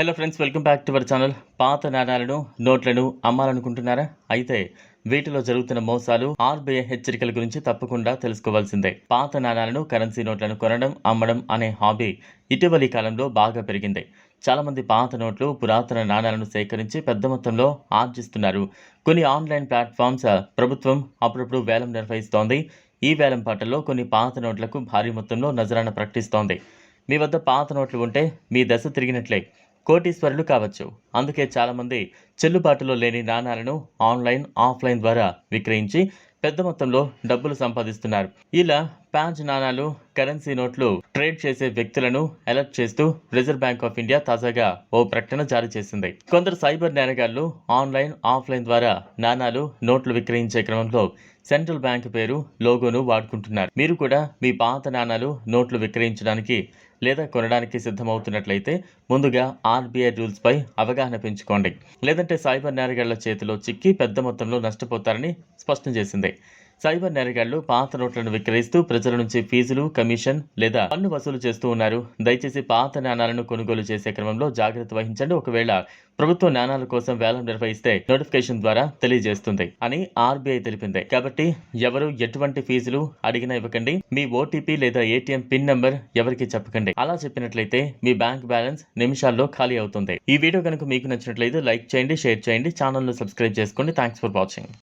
Hello friends welcome back to our channel పాత నాణాలను నోట్లను అమ్మాలనుకుంటున్నారా? అయితే వీటిలో జరుగుతున్న మోసాలు ఆర్బీఐ హెచ్చరికల గురించి తప్పకుండా తెలుసుకోవాల్సిందే. పాత నాణాలను కరెన్సీ నోట్లను కొనడం అమ్మడం అనే హాబీ ఇటీవలి కాలంలో బాగా పెరిగింది. చాలామంది పాత నోట్లు పురాతన నాణాలను సేకరించి పెద్ద మొత్తంలో ఆర్జిస్తున్నారు. కొన్ని ఆన్లైన్ ప్లాట్ఫామ్స్ ప్రభుత్వం అప్పుడప్పుడు వేలం నిర్వహిస్తోంది. ఈ వేలం పాటల్లో కొన్ని పాత నోట్లకు భారీ మొత్తంలో నజరాన ప్రకటిస్తోంది. మీ వద్ద పాత నోట్లు ఉంటే మీ దశ తిరిగినట్లే. కోటీశ్వరులు కావచ్చు. అందుకే చాలామంది చెల్లుబాటులో లేని నాణాలను ఆన్లైన్ ఆఫ్లైన్ ద్వారా విక్రయించి పెద్ద మొత్తంలో డబ్బులు సంపాదిస్తున్నారు. ఇలా ప్యాంజ్ నాణాలు కరెన్సీ నోట్లు ట్రేడ్ చేసే వ్యక్తులను అలర్ట్ చేస్తూ రిజర్వ్ బ్యాంక్ ఆఫ్ ఇండియా తాజాగా ఓ ప్రకటన జారీ చేసింది. కొందరు సైబర్ నేరగాళ్ళు ఆన్లైన్ ఆఫ్లైన్ ద్వారా నాణాలు నోట్లు విక్రయించే క్రమంలో సెంట్రల్ బ్యాంక్ పేరు లోగోను వాడుకుంటున్నారు. మీరు కూడా మీ పాత నాణాలు నోట్లు విక్రయించడానికి లేదా కొనడానికి సిద్ధమవుతున్నట్లయితే ముందుగా ఆర్బీఐ రూల్స్పై అవగాహన పెంచుకోండి. లేదంటే సైబర్ నేరగాళ్ళ చేతిలో చిక్కి పెద్ద మొత్తంలో నష్టపోతారని స్పష్టం చేసింది. సైబర్ నేరగాళ్ళు పాత నోట్లను విక్రయిస్తూ ప్రజల నుంచి ఫీజులు కమిషన్ లేదా పన్ను వసూలు చేస్తూ ఉన్నారు. దయచేసి పాత నాణాలను కొనుగోలు చేసే క్రమంలో జాగ్రత్త వహించండి. ఒకవేళ ప్రభుత్వ నాణాల కోసం వేలం నిర్వహిస్తే నోటిఫికేషన్ ద్వారా తెలియజేస్తుంది అని ఆర్బీఐ తెలిపింది. కాబట్టి ఎవరు ఎటువంటి ఫీజులు అడిగినా ఇవ్వకండి. మీ ఓటీపీ లేదా ఏటీఎం పిన్ నంబర్ ఎవరికి చెప్పకండి. అలా చెప్పినట్లయితే మీ బ్యాంక్ బ్యాలెన్స్ నిమిషాల్లో ఖాళీ అవుతుంది. ఈ వీడియో కనుక మీకు నచ్చినట్లయితే లైక్ చేయండి షేర్ చేయండి ఛానల్ను సబ్స్క్రైబ్ చేసుకోండి. Thanks for watching.